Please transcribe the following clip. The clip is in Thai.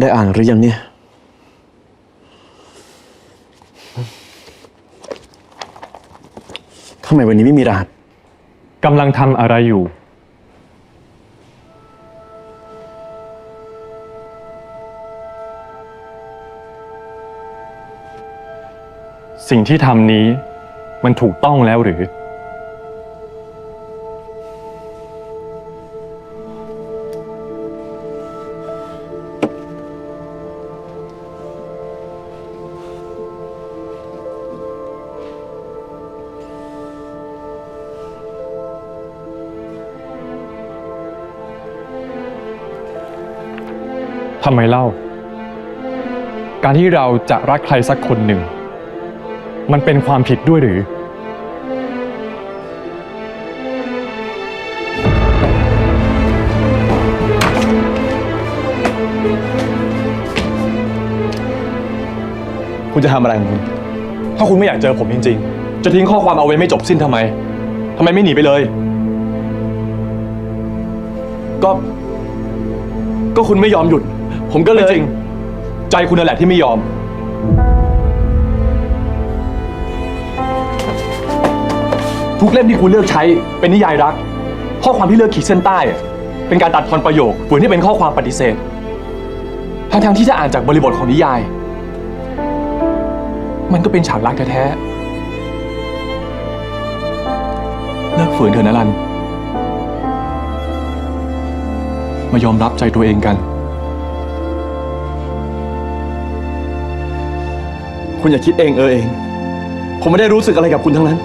ได้อ่านหรือยังเนี่ย ทำไมวันนี้ไม่มีรหัส กำลังทำอะไรอยู่ สิ่งที่ทำนี้มันถูกต้องแล้วหรือ ทำไมเล่า การที่เราจะรักใครสักคนหนึ่ง มันเป็นความผิดด้วยหรือ คุณจะทำอะไรของคุณ ถ้าคุณไม่อยากเจอผมจริงๆ จะทิ้งข้อความเอาไว้ไม่จบสิ้นทำไมทำไมไม่หนีไปเลย ก็ ก็คุณไม่ยอมหยุด ผมก็เลยจริง ใจคุณนั่นแหละที่ไม่ยอม ทุกเล่มที่คุณเลือกใช้เป็นนิยายรัก ข้อความที่เลือกขีดเส้นใต้อะเป็นการตัดทอนประโยคเหมือนที่เป็นข้อความปฏิเสธ ทั้งๆที่จะอ่านจากบริบทของนิยาย มันก็เป็นฉากรักแท้ๆเลิกฝืนเถอะนะรัน มายอมรับใจตัวเองกัน คุณอย่าคิดเองเออเอง ผมไม่ได้รู้สึกอะไรกับคุณทั้งนั้น